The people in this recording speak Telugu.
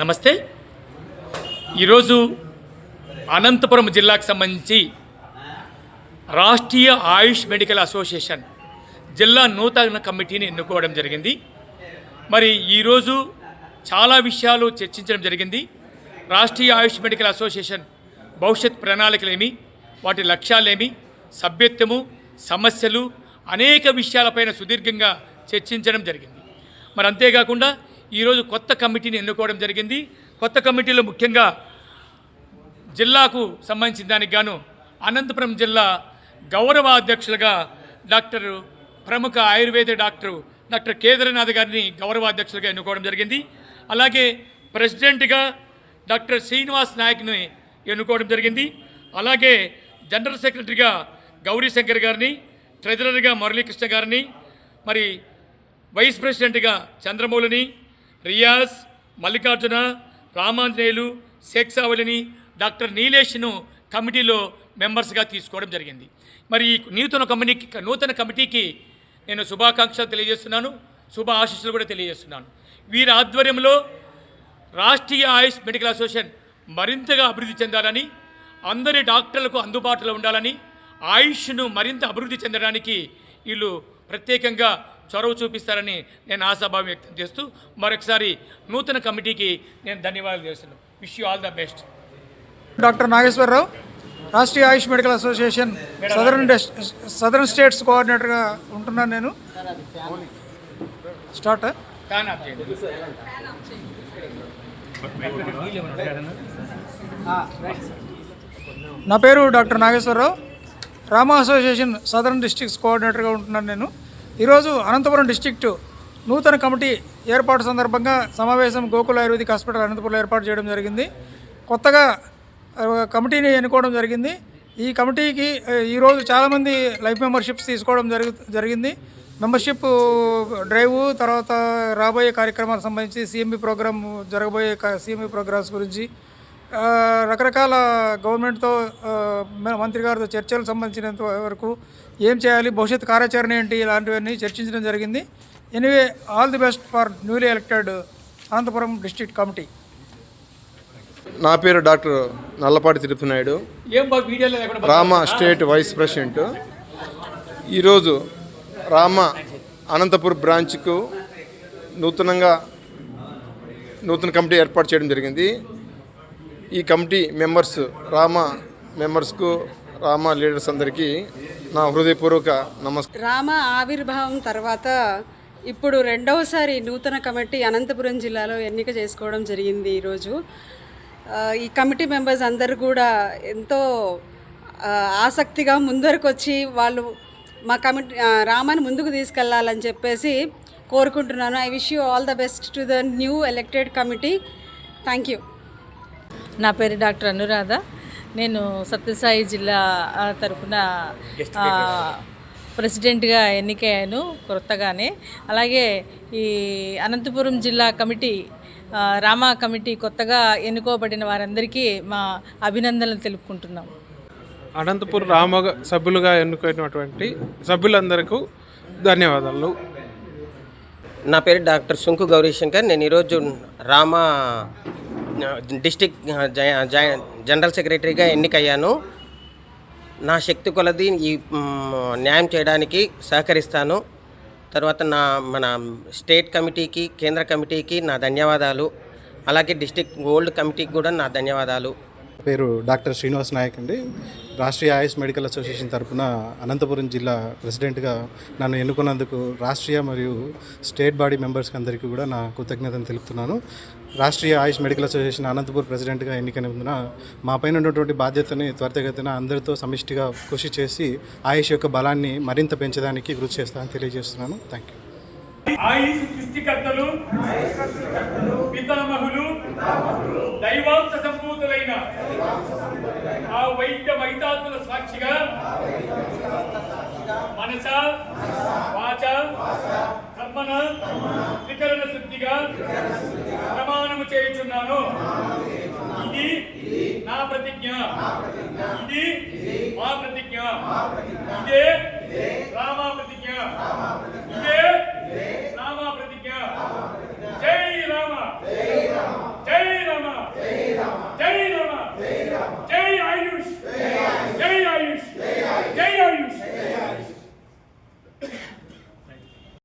నమస్తే. ఈరోజు అనంతపురం జిల్లాకు సంబంధించి రాష్ట్రీయ ఆయుష్ మెడికల్ అసోసియేషన్ జిల్లా నూతన కమిటీని ఎన్నుకోవడం జరిగింది. మరి ఈరోజు చాలా విషయాలు చర్చించడం జరిగింది. రాష్ట్రీయ ఆయుష్ మెడికల్ అసోసియేషన్ భవిష్యత్ ప్రణాళికలేమి వాటి లక్ష్యాలేమి సభ్యత్వము సమస్యలు అనేక విషయాలపైన సుదీర్ఘంగా చర్చించడం జరిగింది. మరి అంతేకాకుండా ఈరోజు కొత్త కమిటీని ఎన్నుకోవడం జరిగింది. కొత్త కమిటీలో ముఖ్యంగా జిల్లాకు సంబంధించిన దానికి గాను అనంతపురం జిల్లా గౌరవ అధ్యక్షులుగా డాక్టర్ ప్రముఖ ఆయుర్వేద డాక్టర్ డాక్టర్ కేదారనాథ్ గారిని గౌరవ అధ్యక్షులుగా ఎన్నుకోవడం జరిగింది. అలాగే ప్రెసిడెంట్గా డాక్టర్ శ్రీనివాస్ నాయక్ని ఎన్నుకోవడం జరిగింది. అలాగే జనరల్ సెక్రటరీగా గౌరీ శంకర్ గారిని ట్రెజరర్గా మురళీకృష్ణ గారిని మరి వైస్ ప్రెసిడెంట్గా చంద్రమౌళిని రియాజ్ మల్లికార్జున రామాంజనేయులు శేక్సావళిని డాక్టర్ నీలేష్ను కమిటీలో మెంబర్స్గా తీసుకోవడం జరిగింది. మరి ఈ నూతన కమిటీకి నూతన కమిటీకి నేను శుభాకాంక్షలు తెలియజేస్తున్నాను శుభ ఆశీస్సులు కూడా తెలియజేస్తున్నాను. వీరి ఆధ్వర్యంలో రాష్ట్రీయ ఆయుష్ మెడికల్ అసోసియేషన్ మరింతగా అభివృద్ధి చెందాలని అందరి డాక్టర్లకు అందుబాటులో ఉండాలని ఆయుష్ను మరింత అభివృద్ధి చెందడానికి వీళ్ళు ప్రత్యేకంగా చొరవ చూపిస్తారని నేను ఆశాభావం వ్యక్తం చేస్తూ మరొకసారి నూతన కమిటీకి నేను ధన్యవాదాలు చేస్తున్నాను wish you all the best doctor Nageswara Rao Rashtriya Ayush medical association southern southern states కోఆర్డినేటర్గా ఉంటున్నాను నేను. స్టార్ట్ నా పేరు doctor Nageswara Rao. RAMA association southern districts కోఆర్డినేటర్గా ఉంటున్నాను నేను. ఈరోజు అనంతపురం డిస్ట్రిక్ట్ నూతన కమిటీ ఏర్పాటు సందర్భంగా సమావేశం గోకుల ఆయుర్వేదిక్ హాస్పిటల్ అనంతపురంలో ఏర్పాటు చేయడం జరిగింది. కొత్తగా కమిటీని ఎన్నుకోవడం జరిగింది. ఈ కమిటీకి ఈరోజు చాలామంది లైఫ్ మెంబర్షిప్స్ తీసుకోవడం జరుగు జరిగింది. మెంబర్షిప్ డ్రైవ్ తర్వాత రాబోయే కార్యక్రమాలకు సంబంధించి సిఎంబి ప్రోగ్రామ్ జరగబోయే సిఎంబి ప్రోగ్రామ్స్ గురించి రకరకాల గవర్నమెంట్తో మంత్రి గారితో చర్చలు సంబంధించినంత వరకు ఏం చేయాలి భవిష్యత్ కార్యాచరణ ఏంటి ఇలాంటివన్నీ చర్చించడం జరిగింది. Anyway all the best for newly elected Anantapuram district committee. నా పేరు doctor Nallapati Tirupati Naidu RAMA state vice president. ఈరోజు రామ అనంతపూర్ బ్రాంచ్కు నూతనంగా నూతన కమిటీ ఏర్పాటు చేయడం జరిగింది. ఈ కమిటీ మెంబర్స్ రామ మెంబర్స్కు రామ లీడర్స్ అందరికీ నా హృదయపూర్వక నమస్కారం రామ ఆవిర్భావం తర్వాత ఇప్పుడు రెండవసారి నూతన కమిటీ అనంతపురం జిల్లాలో ఎన్నిక చేసుకోవడం జరిగింది ఈరోజు. ఈ కమిటీ మెంబర్స్ అందరూ కూడా ఎంతో ఆసక్తిగా ముందరకు వచ్చి వాళ్ళు మా కమిటీ రామాని ముందుకు తీసుకెళ్ళాలని చెప్పేసి కోరుకుంటున్నాను. I wish you all the best to the new elected committee thank you నా పేరు డాక్టర్ అనురాధ. నేను సత్యసాయి జిల్లా ఆ, ప్రెసిడెంట్గా ఎన్నికయ్యాను కొత్తగానే అలాగే ఈ అనంతపురం జిల్లా కమిటీ రామా కమిటీ కొత్తగా ఎన్నుకోబడిన వారందరికీ మా అభినందనలు తెలుపుకుంటున్నాం. అనంతపూర్ రామ సభ్యులుగా ఎన్నుకున్నటువంటి సభ్యులందరికీ ధన్యవాదాలు. నా పేరు డాక్టర్ సుంకు గౌరీశంకర్. నేను ఈరోజు రామా డిస్టిక్ జనరల్ సెక్రటరీగా ఎన్నికయ్యాను. నా శక్తి కొలది ఈ న్యాయం చేయడానికి సహకరిస్తాను. తర్వాత నా మన స్టేట్ కమిటీకి కేంద్ర కమిటీకి నా ధన్యవాదాలు. అలాగే డిస్టిక్ ఓల్డ్ కమిటీకి కూడా నా ధన్యవాదాలు. పేరు డాక్టర్ శ్రీనివాస్ నాయక్ అండి. రాష్ట్రీయ ఆయుష్ మెడికల్ అసోసియేషన్ తరపున అనంతపురం జిల్లా ప్రెసిడెంట్గా నన్ను ఎన్నుకున్నందుకు రాష్ట్రీయ మరియు స్టేట్ బాడీ మెంబర్స్కి అందరికీ కూడా నా కృతజ్ఞతను తెలుపుతున్నాను. రాష్ట్రీయ ఆయుష్ మెడికల్ అసోసియేషన్ అనంతపూర్ ప్రెసిడెంట్గా ఎన్నికైనందున మా పైన ఉన్నటువంటి బాధ్యతని త్వరితగతిన అందరితో సమిష్టిగా కృషి చేసి ఆయుష్ యొక్క బలాన్ని మరింత పెంచడానికి కృషి చేస్తానని తెలియజేస్తున్నాను. థ్యాంక్ యూ ఆయుష్ సృష్టికర్తలు పితామహులు దైవాంశ సంభూతులైన ఆ వైద్య వైతాత్తుల సాక్షిగా మనస వాచ కర్మన త్రికరణ శుద్ధిగా ప్రమాణము చేయుచున్నాను. ఇది నా ప్రతిజ్ఞ. ఇది మా ప్రతిజ్ఞ. ఇదే రామా ప్రతిజ్ఞ. ఇదే